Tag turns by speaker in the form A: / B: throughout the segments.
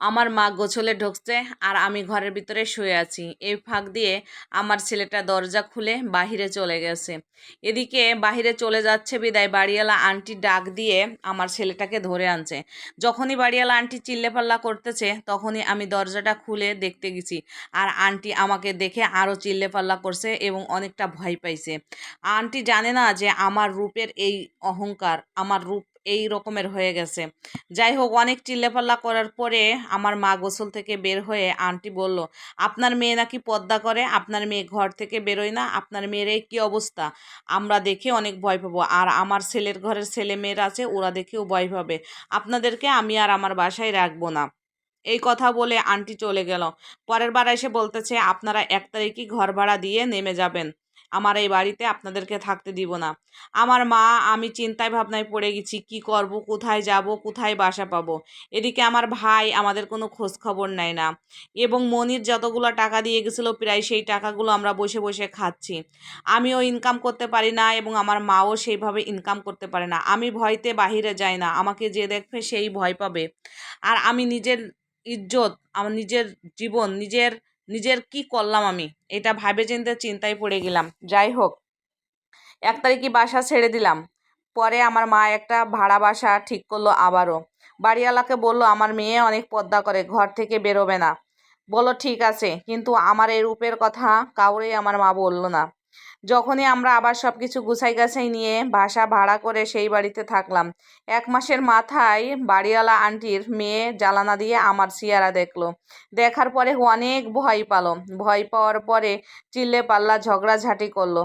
A: আমার মা গোছলে ঢুকছে আর আমি ঘরের ভিতরে শুয়ে আছি। এই ফাঁক দিয়ে আমার ছেলেটা দরজা খুলে বাহিরে চলে গেছে। এদিকে বাহিরে চলে যাচ্ছে বিদায় বাড়িওয়ালা আন্টি ডাক দিয়ে আমার ছেলেটাকে ধরে আনছে। যখনই বাড়িওয়ালা আন্টি চিল্লেপাল্লা করতেছে, তখনই আমি দরজাটা খুলে দেখতে গেছি আর আন্টি আমাকে দেখে আরও চিল্লেপাল্লা করছে এবং অনেকটা ভয় পাইছে। আন্টি জানে না যে আমার রূপের এই অহংকার, আমার রূপ এই রকমের হয়ে গেছে। যাই হোক অনেক চিল্লাপাল্লা করার পরে আমার মা গোসল থেকে বের হয়ে আন্টি বলল, আপনার মেয়ে নাকি পদ্মা করে, আপনার মেয়ে ঘর থেকে বেরোয় না, আপনার মেয়ের এই কী অবস্থা? আমরা দেখে অনেক ভয় পাবো। আর আমার ছেলের ঘরের ছেলে মেয়েরা আছে, ওরা দেখেও ভয় পাবে। আপনাদেরকে আমি আর আমার বাসায় রাখব না। এই কথা বলে আন্টি চলে গেল। পরের বার এসে বলতেছে, আপনারা এক তারিখই ঘর ভাড়া দিয়ে নেমে যাবেন। আমার এই বাড়িতে আপনাদেরকে থাকতে দিব না। আমার মা, আমি চিন্তায় ভাবনায় পড়ে গেছি, কি করব, কোথায় যাব, কোথায় বাসা পাবো? এদিকে আমার ভাই আমাদের কোনো খোঁজ খবর নেয় না। এবং মনির যতগুলো টাকা দিয়ে গেছিল, প্রায় সেই টাকাগুলো আমরা বসে বসে খাচ্ছি। আমিও ইনকাম করতে পারি না এবং আমার মাও সেইভাবে ইনকাম করতে পারে না। আমি ভয়তে বাহিরে যাই না, আমাকে যে দেখবে সেই ভয় পাবে। আর আমি নিজের ইজ্জত, আমার নিজের জীবন, নিজের নিজের কি করলাম আমি? এটা ভাবে চিনতে চিন্তায় পড়ে গেলাম। যাই হোক, এক তারিখই বাসা ছেড়ে দিলাম। পরে আমার মা একটা ভাড়া বাসা ঠিক করল আবারও। বাড়িওয়ালাকে বলল, আমার মেয়ে অনেক পদ্মা করে, ঘর থেকে বেরোবে না। বলো ঠিক আছে। কিন্তু আমার এই রূপের কথা কাউরেই আমার মা বলল না। যখনই আমরা আবার সব কিছু গুছাই গাছাই নিয়ে বাসা ভাড়া করে সেই বাড়িতে থাকলাম। এক মাসের মাথায় বাড়িওয়ালা আন্টির মেয়ে জ্বালানা দিয়ে আমার সিয়ারা দেখল। দেখার পরে অনেক ভয় পালো। ভয় পাওয়ার পরে চিল্লে পাল্লা ঝগড়াঝাটি করল।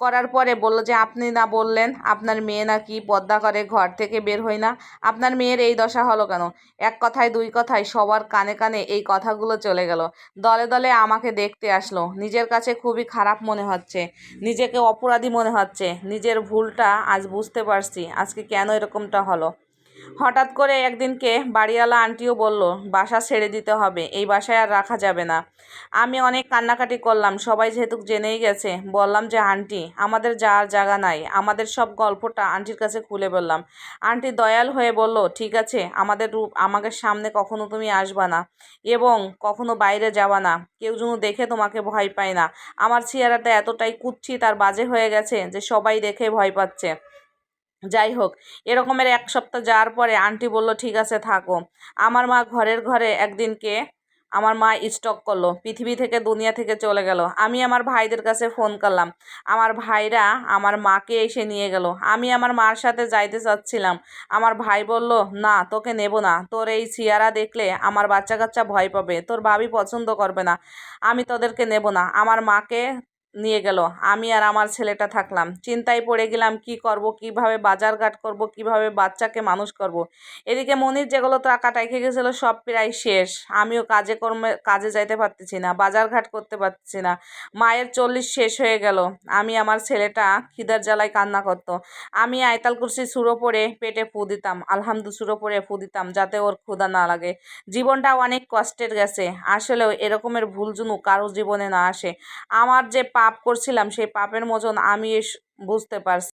A: করার পরে বলল যে, আপনি না বললেন আপনার মেয়ে নাকি পদ্মা করে ঘর থেকে বের হয় না? আপনার মেয়ের এই দশা হলো কেন? এক কথায়, দুই কথায় সবার কানে কানে এই কথাগুলো চলে গেল। দলে দলে আমাকে দেখতে আসলো। নিজের কাছে খুবই খারাপ মনে হচ্ছে। নিজেকে অপরাধী মনে হচ্ছে। নিজের ভুলটা আজ বুঝতে পারছি। আজকে কেন এরকমটা হলো? হঠাৎ করে একদিনকে বাড়িওয়ালা আন্টিও বলল, বাসা ছেড়ে দিতে হবে, এই বাসায় আর রাখা যাবে না। আমি অনেক কান্নাকাটি করলাম, সবাই যেহেতু জেনেই গেছে, বললাম যে, আন্টি, আমাদের যাওয়ার জায়গা নাই, আমাদের সব গল্পটা আন্টির কাছে খুলে বললাম। আন্টি দয়াল হয়ে বলল, ঠিক আছে, আমাদের রূপ, আমাকে সামনে কখনো তুমি আসবা না এবং কখনো বাইরে যাবা না। কেউ যেন দেখে তোমাকে ভয় পায় না। আমার চেহারাটা এতটাই কুচ্ছি তার বাজে হয়ে গেছে যে, সবাই দেখে ভয় পাচ্ছে। যাই হোক, এরকমের এক সপ্তাহ যাওয়ার পরে আন্টি বলল, ঠিক আছে, থাকো। আমার মা ঘরের ঘরে একদিনকে আমার মা স্টক করল, পৃথিবী থেকে দুনিয়া থেকে চলে গেল। আমি আমার ভাইদের কাছে ফোন করলাম। আমার ভাইরা আমার মাকে এসে নিয়ে গেল। আমি আমার মার সাথে যাইতে চাচ্ছিলাম। আমার ভাই বলল, না, তোকে নেব না। তোর এই চেয়ারা দেখলে আমার বাচ্চা কাচ্চা ভয় পাবে। তোর ভাবি পছন্দ করবে না। আমি তোদেরকে নেব না। আমার মাকে নিয়ে গেল। আমি আর আমার ছেলেটা থাকলাম। চিন্তায় পড়ে গেলাম, কি করব, কীভাবে বাজারঘাট করব, কীভাবে বাচ্চাকে মানুষ করব। এদিকে মনির যেগুলো টাকা টাইখে গেছিল, সব প্রায় শেষ। আমিও কাজে কর্মে, কাজে যাইতে পারতেছি না বাজারঘাট করতে পারতেছি না। মায়ের চল্লিশ শেষ হয়ে গেল। আমি আমার ছেলেটা খিদার জ্বালায় কান্না করতো। আমি আয়তাল কুরসি সুরো পরে পেটে ফু দিতাম, আলহামদু সুরো পরে ফু দিতাম, যাতে ওর ক্ষুদা না লাগে। জীবনটা অনেক কষ্টের গেছে। আসলেও এরকমের ভুল জুনু কারও জীবনে না আসে। আমার যে পা পাপ করছিলাম সেই পাপের মোচন আমি বুঝতে পারছি।